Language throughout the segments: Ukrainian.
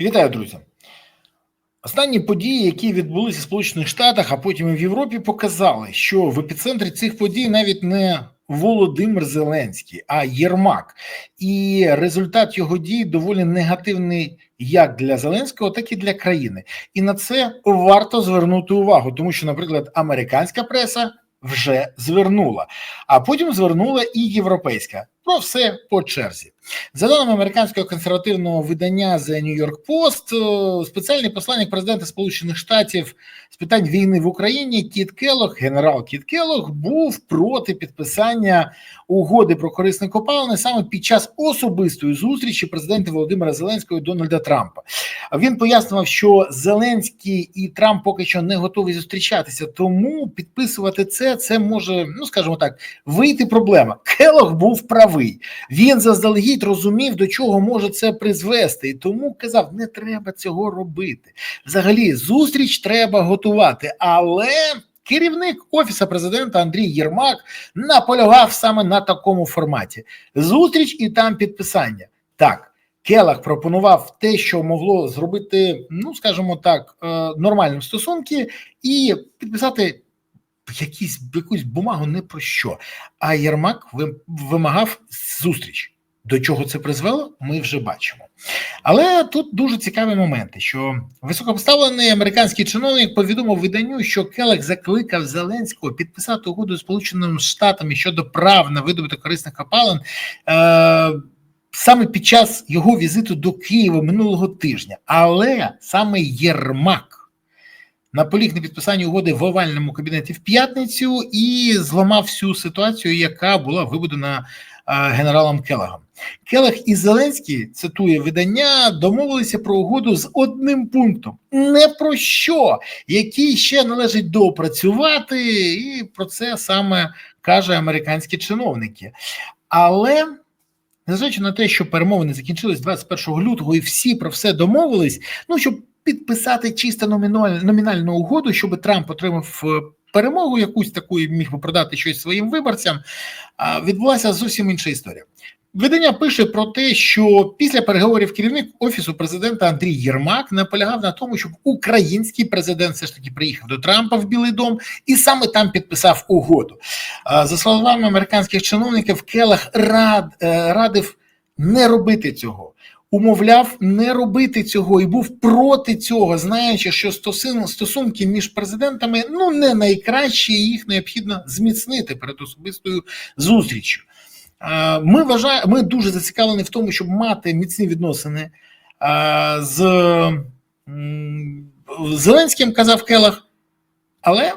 Вітаю, друзі. Останні події, які відбулися в Сполучених Штатах, а потім і в Європі, показали, що в епіцентрі цих подій навіть не Володимир Зеленський, а Єрмак. І результат його дій доволі негативний як для Зеленського, так і для країни. І на це варто звернути увагу, тому що, наприклад, американська преса вже звернула, а потім звернула і європейська. Про все по черзі. За даними американського консервативного видання The New York Post, спеціальний посланник президента Сполучених Штатів з питань війни в Україні Кіт Келох, генерал Кіт Келох, був проти підписання угоди про корисне копалини саме під час особистої зустрічі президента Володимира Зеленського і Дональда Трампа. Він пояснював, що Зеленський і Трамп поки що не готові зустрічатися, тому підписувати це це може, ну скажімо так, вийти проблема. Келох був правий. Він заздалегідь розумів, до чого може це призвести, і тому казав: не треба цього робити. Взагалі, зустріч треба готувати, але. Керівник офісу президента Андрій Єрмак наполягав саме на такому форматі: зустріч і там підписання. Так, Келах пропонував те, що могло зробити, ну скажімо так, нормальні стосунки, і підписати якісь якусь бумагу не про що. А Єрмак вимагав зустріч. До чого це призвело, ми вже бачимо. Але тут дуже цікаві моменти, що високопоставлений американський чиновник повідомив виданню, що Келех закликав Зеленського підписати угоду з Сполученими Штатами щодо прав на видобуток корисних копалин е- саме під час його візиту до Києва минулого тижня. Але саме Єрмак наполіг на підписанні угоди в овальному кабінеті в п'ятницю і зламав всю ситуацію, яка була вибудена генералом Келегом. Келег і Зеленський цитує видання, домовилися про угоду з одним пунктом. Не про що, який ще належить допрацювати, і про це саме каже американські чиновники. Але незважаючи на те, що перемовини закінчились 21 лютого, і всі про все домовились, ну щоб підписати чисто номінальну номінальну угоду, щоб Трамп отримав перемогу, якусь таку і міг би продати щось своїм виборцям. Відбулася зовсім інша історія. Видання пише про те, що після переговорів керівник офісу президента Андрій Єрмак наполягав на тому, щоб український президент все ж таки приїхав до Трампа в Білий Дом і саме там підписав угоду. За словами американських чиновників, Келах рад е, радив не робити цього. Умовляв не робити цього і був проти цього, знаючи, що стосунки між президентами ну не найкращі, і їх необхідно зміцнити перед особистою зустрічю. Ми вважаємо, ми дуже зацікавлені в тому, щоб мати міцні відносини з Зеленським, казав Келах, але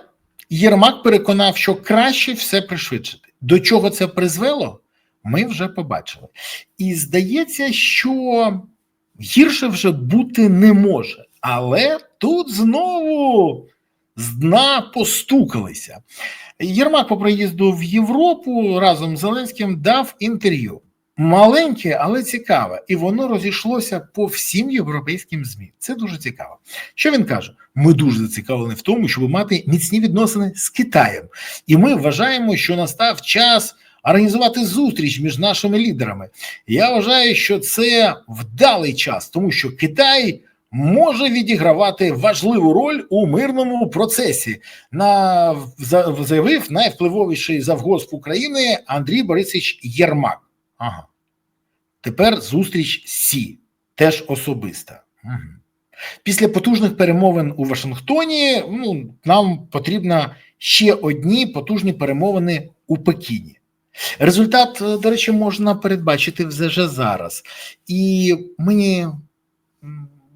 Єрмак переконав, що краще все пришвидшити. До чого це призвело? Ми вже побачили. І здається, що гірше вже бути не може. Але тут знову з дна постукалися. Єрмак по приїзду в Європу разом з Зеленським дав інтерв'ю. Маленьке, але цікаве, і воно розійшлося по всім європейським змі. Це дуже цікаво. Що він каже? Ми дуже зацікавлені в тому, щоб мати міцні відносини з Китаєм, і ми вважаємо, що настав час організувати зустріч між нашими лідерами. Я вважаю, що це вдалий час, тому що Китай може відігравати важливу роль у мирному процесі. На заявив найвпливовіший завгосп України Андрій Борисович Єрмак. Ага. Тепер зустріч Сі теж особиста. Після потужних перемовин у Вашингтоні ну, нам потрібно ще одні потужні перемовини у Пекіні. Результат, до речі, можна передбачити вже зараз. І мені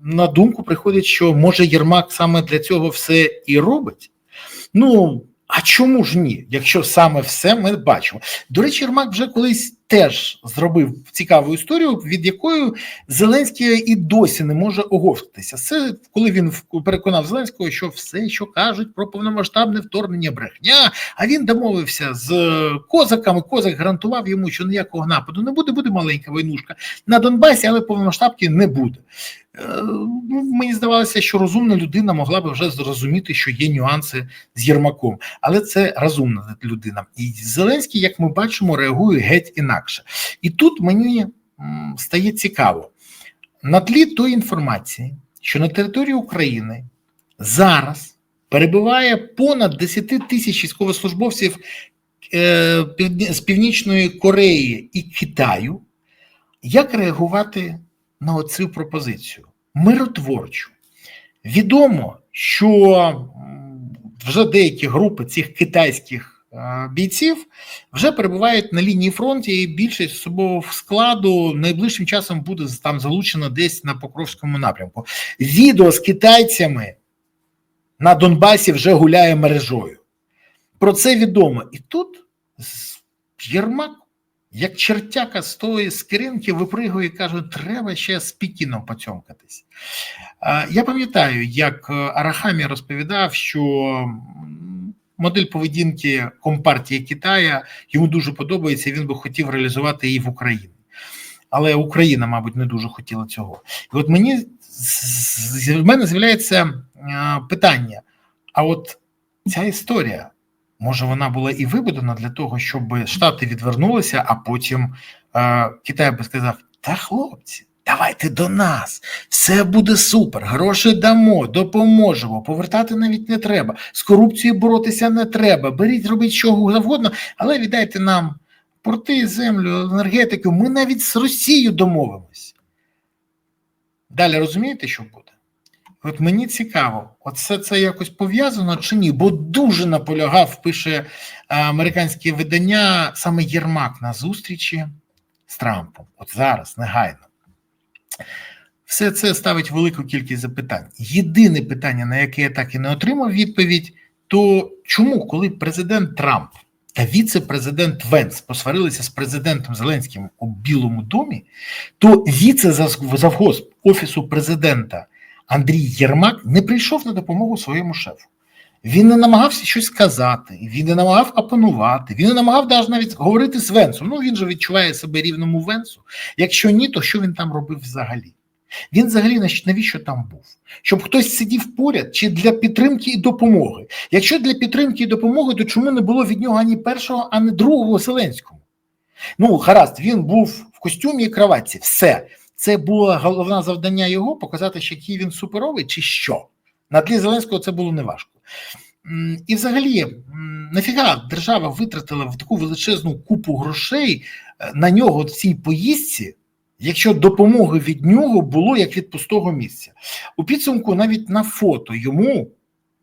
на думку приходить, що може Єрмак саме для цього все і робить. Ну, а чому ж ні? Якщо саме все ми бачимо. До речі, Єрмак вже колись теж зробив цікаву історію, від якої Зеленський і досі не може оговтатися. Це коли він переконав Зеленського, що все, що кажуть про повномасштабне вторгнення, брехня. А він домовився з козаками. Козак гарантував йому, що ніякого нападу не буде. Буде маленька войнушка на Донбасі, але повномасштабки не буде. Е, ну, мені здавалося, що розумна людина могла би вже зрозуміти, що є нюанси з Єрмаком, але це розумна людина. І Зеленський, як ми бачимо, реагує геть інакше. І тут мені стає цікаво. на тлі тої інформації, що на території України зараз перебуває понад 10 тисяч військовослужбовців е, з Північної Кореї і Китаю, як реагувати на оцю пропозицію? Миротворчу. Відомо, що вже деякі групи цих китайських бійців вже перебувають на лінії фронту, і більшість особового складу найближчим часом буде там залучено десь на Покровському напрямку. Відео з китайцями на Донбасі вже гуляє мережою. Про це відомо. І тут Єрмак, як чертяка з тої скринки, випригує і каже: треба ще з Пікіном поцьомкатись. Я пам'ятаю, як е, Арахамі розповідав, що модель поведінки Компартії Китая йому дуже подобається, він би хотів реалізувати її в Україні. Але Україна, мабуть, не дуже хотіла цього. І от мені в мене з'являється е, питання: а от ця історія, може, вона була і вибудена для того, щоб Штати відвернулися, а потім е, Китай би сказав: Та хлопці, давайте до нас, все буде супер, гроші дамо, допоможемо. Повертати навіть не треба. З корупцією боротися не треба. Беріть, робіть що завгодно, але віддайте нам порти, землю, енергетику. Ми навіть з Росією домовимось. Далі розумієте, що буде? От мені цікаво, все це якось пов'язано чи ні? Бо дуже наполягав, пише е, американське видання саме Єрмак на зустрічі з Трампом. От зараз, негайно. Все це ставить велику кількість запитань. Єдине питання, на яке я так і не отримав відповідь, то чому, коли президент Трамп та віце-президент Венс посварилися з президентом Зеленським у Білому домі, то віце-завгосп Офісу президента Андрій Єрмак не прийшов на допомогу своєму шефу. Він не намагався щось сказати, він не намагав опанувати, він не намагав навіть говорити з Венсом. Ну він же відчуває себе рівному Венсу. Якщо ні, то що він там робив взагалі? Він взагалі навіщо там був? Щоб хтось сидів поряд чи для підтримки і допомоги. Якщо для підтримки і допомоги, то чому не було від нього ані першого, ані другого Зеленському? Ну, гаразд, він був в костюмі і кроватці. Все. Це було головне завдання його показати, що який він суперовий, чи що. На тлі Зеленського це було неважко. І взагалі, нафіга держава витратила в таку величезну купу грошей е, на нього в цій поїздці, якщо допомоги від нього було як від пустого місця. У підсумку навіть на фото йому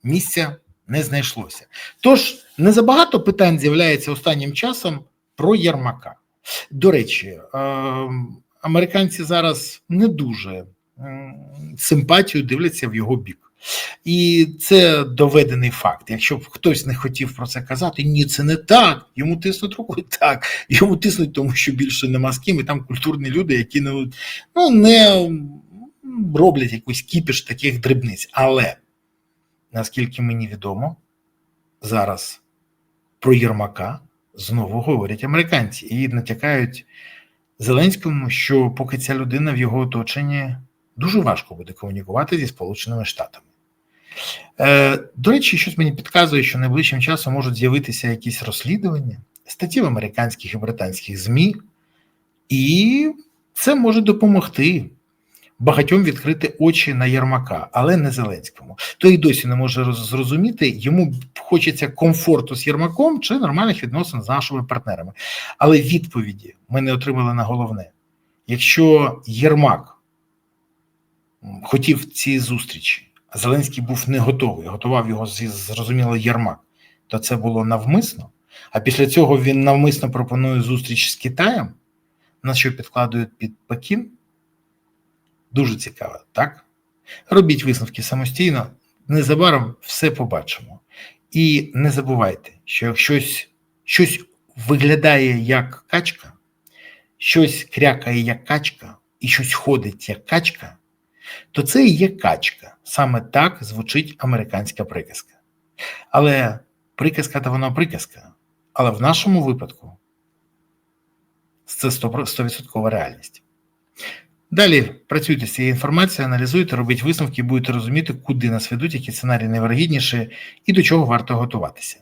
місця не знайшлося. Тож не забагато питань з'являється останнім часом про Єрмака. До речі, ем, американці зараз не дуже симпатію дивляться в його бік. І це доведений факт. Якщо б хтось не хотів про це казати, ні, це не так. Йому тиснуть рукою так. Йому тиснуть, тому що більше нема з ким, і там культурні люди, які не, ну, не роблять якийсь кіпіш таких дрібниць. Але наскільки мені відомо, зараз про Єрмака знову говорять американці і натякають Зеленському, що поки ця людина в його оточенні дуже важко буде комунікувати зі Сполученими Штатами. Е, до речі, щось мені підказує, що найближчим часом можуть з'явитися якісь розслідування, статті в американських і британських ЗМІ, і це може допомогти багатьом відкрити очі на Єрмака, але не Зеленському. Той і досі не може зрозуміти, йому хочеться комфорту з Єрмаком чи нормальних відносин з нашими партнерами. Але відповіді ми не отримали на головне. Якщо Єрмак хотів ці зустрічі, Зеленський був не готовий, готував його зрозуміло Єрмак, то це було навмисно. А після цього він навмисно пропонує зустріч з Китаєм, на що підкладують під Пекін. Дуже цікаво, так? Робіть висновки самостійно, незабаром все побачимо. І не забувайте, що щось, щось виглядає як качка, щось крякає як качка, і щось ходить як качка, то це і є качка. Саме так звучить американська приказка. Але приказка то вона приказка. Але в нашому випадку це 100% реальність. Далі працюйте з цією інформацією, аналізуйте, робіть висновки, будете розуміти, куди нас ведуть, які сценарії найвирогідніші і до чого варто готуватися.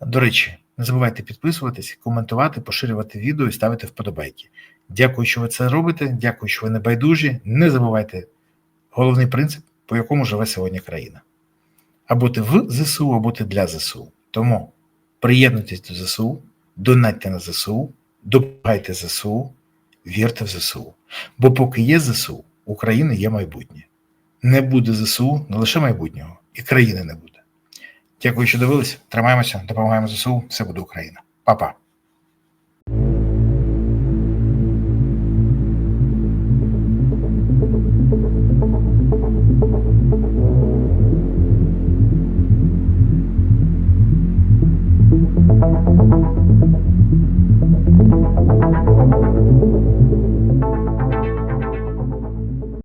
До речі, не забувайте підписуватись, коментувати, поширювати відео і ставити вподобайки. Дякую, що ви це робите. Дякую, що ви не байдужі. Не забувайте головний принцип, по якому живе сьогодні країна. Або ти в ЗСУ, або ти для ЗСУ. Тому приєднуйтесь до ЗСУ, донатьте на ЗСУ, допомагайте ЗСУ, вірте в ЗСУ. Бо поки є ЗСУ, України є майбутнє. Не буде ЗСУ, не лише майбутнього, і країни не буде. Дякую, що дивились. Тримаємося, допомагаємо ЗСУ. Все буде Україна. Па-па.